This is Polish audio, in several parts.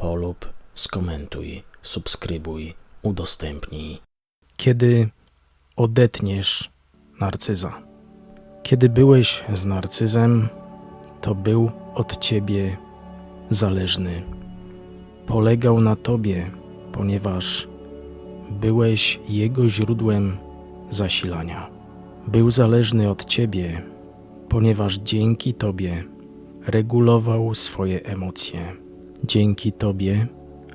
polub, skomentuj, subskrybuj, udostępnij. Kiedy odetniesz narcyza. Kiedy byłeś z narcyzem, to był od ciebie zależny. Polegał na tobie, ponieważ byłeś jego źródłem zasilania. Był zależny od ciebie, ponieważ dzięki tobie regulował swoje emocje. Dzięki tobie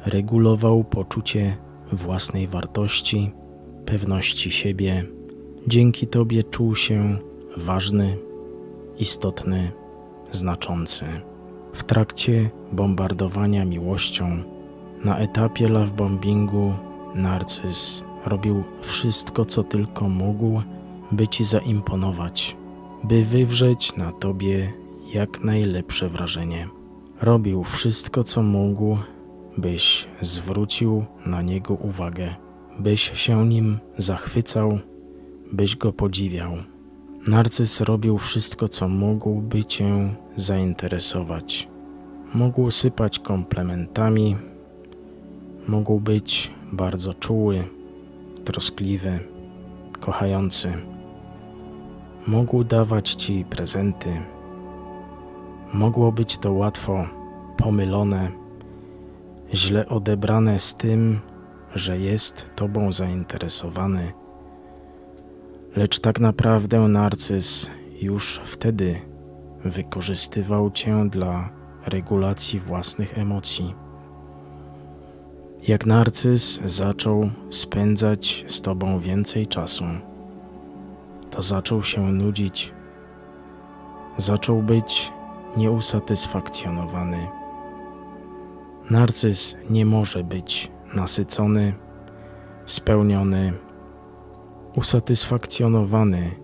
regulował poczucie własnej wartości, pewności siebie. Dzięki tobie czuł się ważny, istotny, znaczący. W trakcie bombardowania miłością, na etapie love bombingu, narcyz robił wszystko, co tylko mógł, by ci zaimponować, by wywrzeć na tobie jak najlepsze wrażenie. Robił wszystko, co mógł, byś zwrócił na niego uwagę, byś się nim zachwycał, byś go podziwiał. Narcyz robił wszystko, co mógł, by cię zainteresować. Mógł sypać komplementami, mógł być bardzo czuły, troskliwy, kochający. Mógł dawać ci prezenty. Mogło być to łatwo pomylone, źle odebrane z tym, że jest tobą zainteresowany. Lecz tak naprawdę narcyz już wtedy wykorzystywał cię dla regulacji własnych emocji. Jak narcyz zaczął spędzać z tobą więcej czasu, to zaczął się nudzić, zaczął być nieusatysfakcjonowany. Narcyz nie może być nasycony, spełniony, usatysfakcjonowany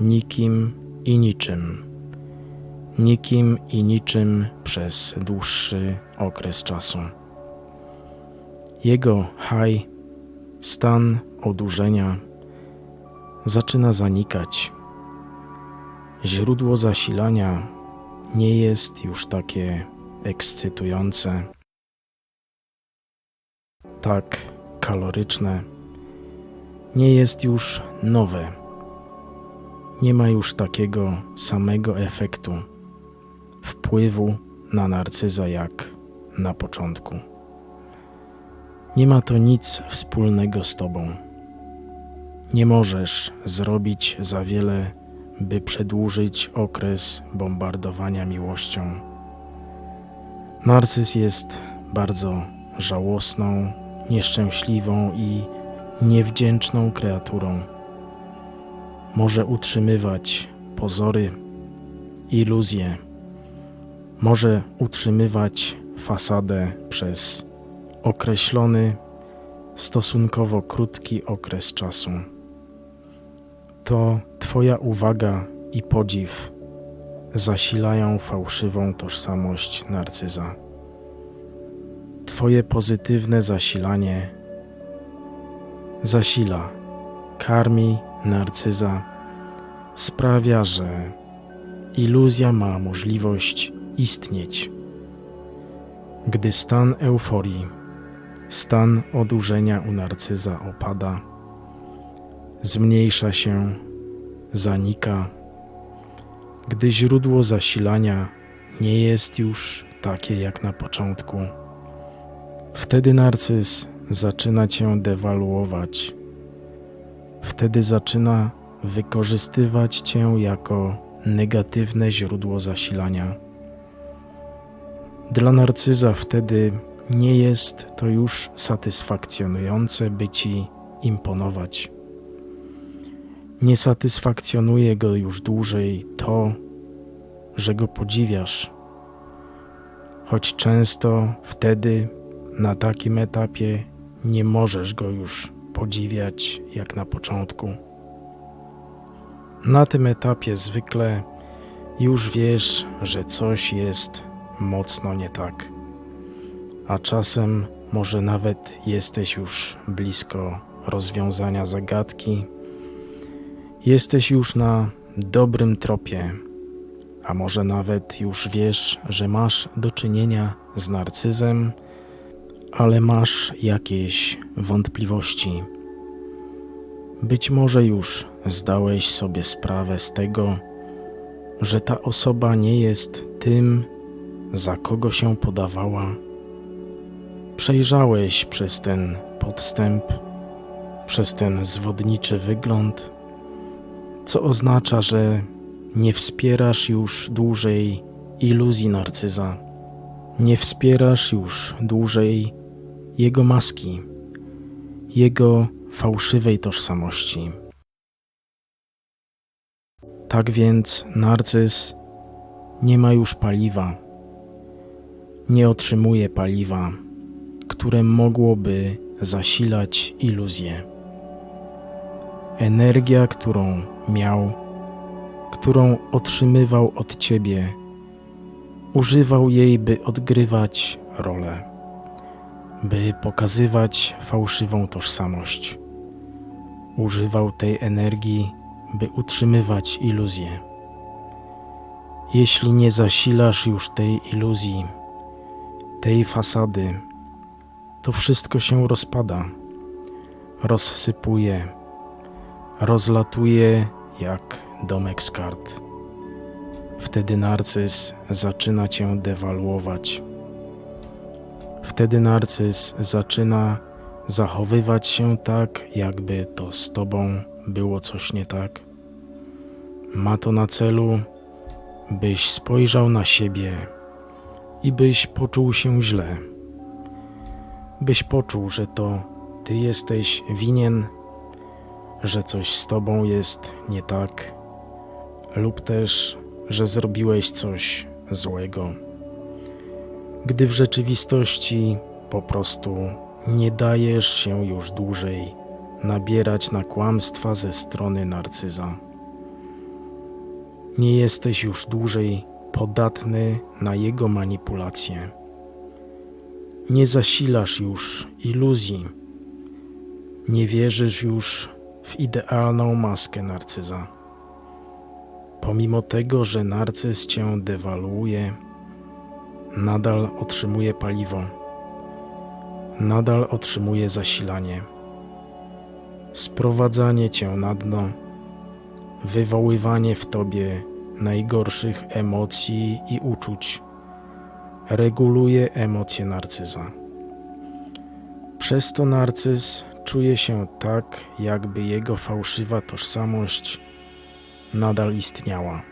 nikim i niczym, nikim i niczym przez dłuższy okres czasu. Jego high, stan odurzenia zaczyna zanikać. Źródło zasilania nie jest już takie ekscytujące, tak kaloryczne, nie jest już nowe, nie ma już takiego samego efektu wpływu na narcyza jak na początku. Nie ma to nic wspólnego z tobą. Nie możesz zrobić za wiele, by przedłużyć okres bombardowania miłością. Narcyz jest bardzo żałosną, nieszczęśliwą i niewdzięczną kreaturą. Może utrzymywać pozory, iluzje, może utrzymywać fasadę przez określony, stosunkowo krótki okres czasu. To Twoja uwaga i podziw zasilają fałszywą tożsamość narcyza. Twoje pozytywne zasilanie zasila, karmi narcyza, sprawia, że iluzja ma możliwość istnieć. Gdy stan euforii, stan odurzenia u narcyza opada, zmniejsza się, zanika, gdy źródło zasilania nie jest już takie jak na początku. Wtedy narcyz zaczyna cię dewaluować. Wtedy zaczyna wykorzystywać cię jako negatywne źródło zasilania. Dla narcyza wtedy nie jest to już satysfakcjonujące, by ci imponować. Nie satysfakcjonuje go już dłużej to, że go podziwiasz. choć często wtedy, na takim etapie, nie możesz go już podziwiać jak na początku. Na tym etapie zwykle już wiesz, że coś jest mocno nie tak, a czasem może nawet jesteś już blisko rozwiązania zagadki, jesteś już na dobrym tropie, a może nawet już wiesz, że masz do czynienia z narcyzem, ale masz jakieś wątpliwości. Być może już zdałeś sobie sprawę z tego, że ta osoba nie jest tym, za kogo się podawała. Przejrzałeś przez ten podstęp, przez ten zwodniczy wygląd, co oznacza, że nie wspierasz już dłużej iluzji narcyza, nie wspierasz już dłużej jego maski, jego fałszywej tożsamości. Tak więc narcyz nie ma już paliwa, nie otrzymuje paliwa, które mogłoby zasilać iluzję. Energia, którą miał, którą otrzymywał od ciebie, używał jej, by odgrywać rolę, by pokazywać fałszywą tożsamość. Używał tej energii, by utrzymywać iluzję. Jeśli nie zasilasz już tej iluzji, tej fasady, to wszystko się rozpada, rozsypuje, rozlatuje jak domek z kart. Wtedy narcyz zaczyna cię dewaluować. Wtedy narcyz zaczyna zachowywać się tak, jakby to z tobą było coś nie tak. Ma to na celu, byś spojrzał na siebie i byś poczuł się źle. Byś poczuł, że to ty jesteś winien, że coś z tobą jest nie tak, lub też, że zrobiłeś coś złego, gdy w rzeczywistości po prostu nie dajesz się już dłużej nabierać na kłamstwa ze strony narcyza. Nie jesteś już dłużej podatny na jego manipulacje. Nie zasilasz już iluzji. Nie wierzysz już w idealną maskę narcyza. Pomimo tego, że narcyz cię dewaluuje, nadal otrzymuje paliwo, nadal otrzymuje zasilanie, sprowadzanie cię na dno, wywoływanie w tobie najgorszych emocji i uczuć, reguluje emocje narcyza. Przez to narcyz czuje się tak, jakby jego fałszywa tożsamość nadal istniała.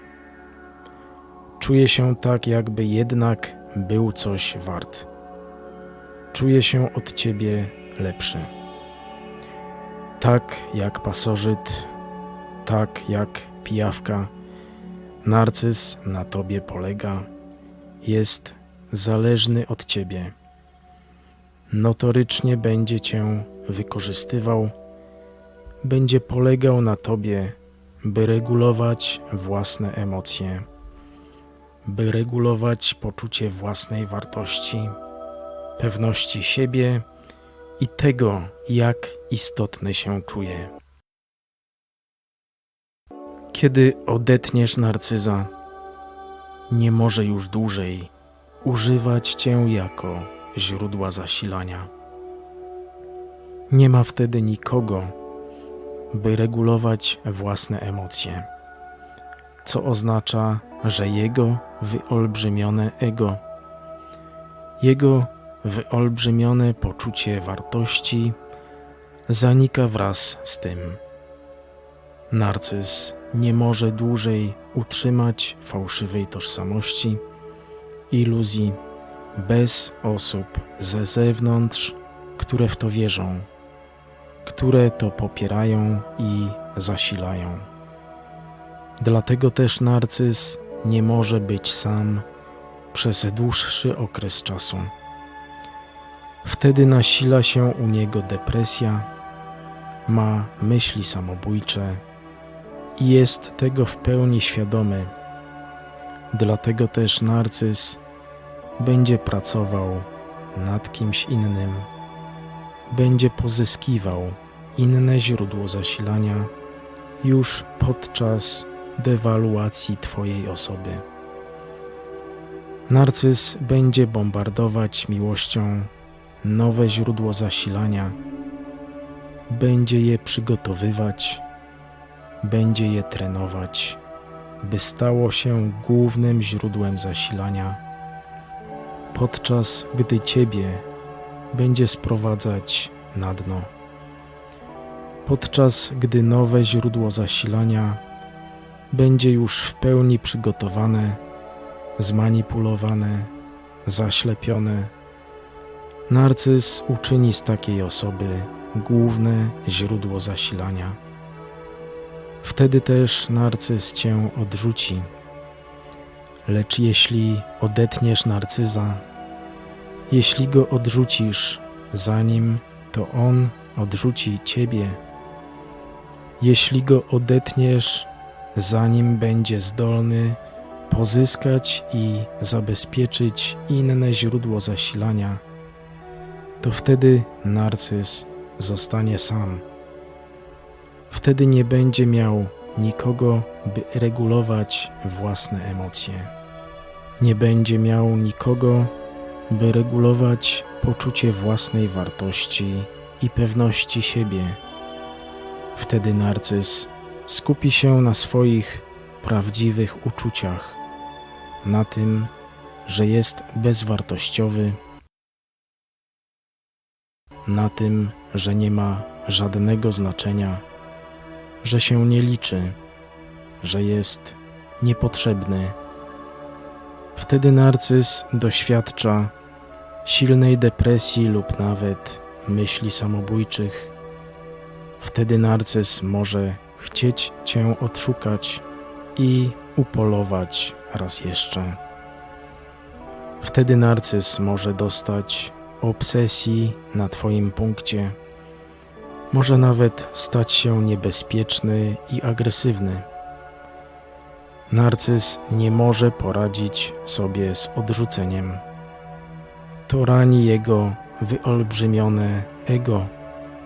Czuje się tak, jakby jednak był coś wart. Czuje się od ciebie lepszy. Tak jak pasożyt, tak jak pijawka, narcyz na tobie polega, jest zależny od ciebie. Notorycznie będzie cię wykorzystywał, będzie polegał na tobie, by regulować własne emocje, by regulować poczucie własnej wartości, pewności siebie i tego, jak istotny się czuje. Kiedy odetniesz narcyza, nie może już dłużej używać cię jako źródła zasilania. Nie ma wtedy nikogo, by regulować własne emocje, co oznacza, że jego wyolbrzymione ego, jego wyolbrzymione poczucie wartości zanika wraz z tym. Narcyz nie może dłużej utrzymać fałszywej tożsamości, iluzji bez osób ze zewnątrz, które w to wierzą, które to popierają i zasilają. Dlatego też narcyz nie może być sam przez dłuższy okres czasu. Wtedy nasila się u niego depresja, ma myśli samobójcze i jest tego w pełni świadomy. Dlatego też narcyz będzie pracował nad kimś innym, będzie pozyskiwał inne źródło zasilania już podczas dewaluacji Twojej osoby. Narcyz będzie bombardować miłością nowe źródło zasilania, będzie je przygotowywać, będzie je trenować, by stało się głównym źródłem zasilania, podczas gdy Ciebie będzie sprowadzać na dno. Podczas gdy nowe źródło zasilania będzie już w pełni przygotowane, zmanipulowane, zaślepione, narcyz uczyni z takiej osoby główne źródło zasilania. Wtedy też narcyz cię odrzuci. Lecz jeśli odetniesz narcyza, jeśli go odrzucisz, zanim to on odrzuci ciebie, jeśli go odetniesz, zanim będzie zdolny pozyskać i zabezpieczyć inne źródło zasilania, to wtedy narcyz zostanie sam. Wtedy nie będzie miał nikogo, by regulować własne emocje. Nie będzie miał nikogo, by regulować poczucie własnej wartości i pewności siebie. Wtedy narcyz skupi się na swoich prawdziwych uczuciach, na tym, że jest bezwartościowy, na tym, że nie ma żadnego znaczenia, że się nie liczy, że jest niepotrzebny. Wtedy narcyz doświadcza silnej depresji lub nawet myśli samobójczych. Wtedy narcyz może chcieć Cię odszukać i upolować raz jeszcze. Wtedy narcyz może dostać obsesji na Twoim punkcie. Może nawet stać się niebezpieczny i agresywny. Narcyz nie może poradzić sobie z odrzuceniem. To rani jego wyolbrzymione ego,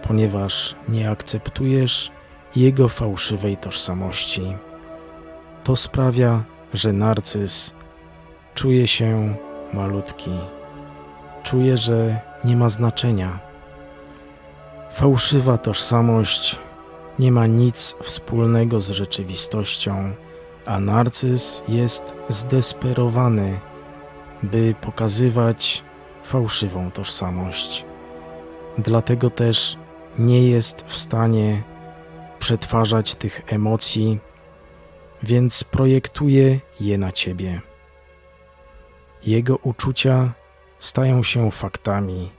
ponieważ nie akceptujesz jego fałszywej tożsamości. To sprawia, że narcyz czuje się malutki, czuje, że nie ma znaczenia. Fałszywa tożsamość nie ma nic wspólnego z rzeczywistością, a narcyz jest zdesperowany, by pokazywać fałszywą tożsamość. Dlatego też nie jest w stanie przetwarzać tych emocji, więc projektuje je na ciebie. Jego uczucia stają się faktami,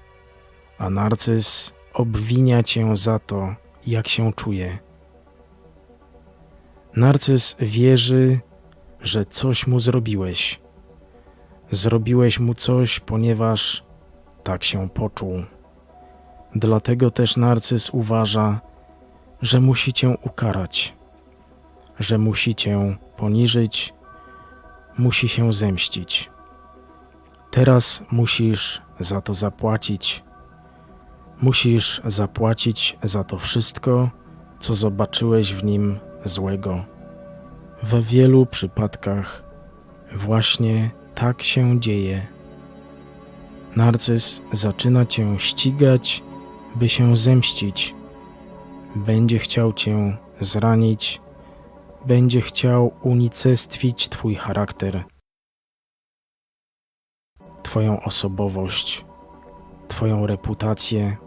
a narcyz obwinia cię za to, jak się czuje. Narcyz wierzy, że coś mu zrobiłeś. Zrobiłeś mu coś, ponieważ tak się poczuł. Dlatego też narcyz uważa, że musi cię ukarać, że musi cię poniżyć, musi się zemścić. Teraz musisz za to zapłacić. Musisz zapłacić za to wszystko, co zobaczyłeś w nim złego. We wielu przypadkach właśnie tak się dzieje. Narcyz zaczyna cię ścigać, by się zemścić. Będzie chciał cię zranić, będzie chciał unicestwić twój charakter, twoją osobowość, twoją reputację.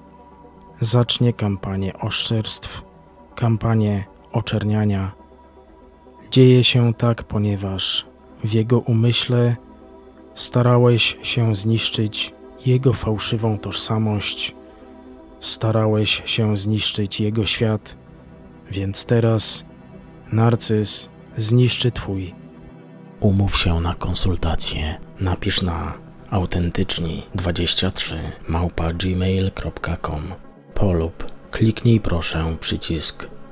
Zacznie kampanię oszczerstw, kampanię oczerniania. Dzieje się tak, ponieważ w jego umyśle starałeś się zniszczyć jego fałszywą tożsamość, starałeś się zniszczyć jego świat, więc teraz narcyz zniszczy twój. Umów się na konsultację. Napisz na autentyczni23 małpa gmail.com polub kliknij proszę przycisk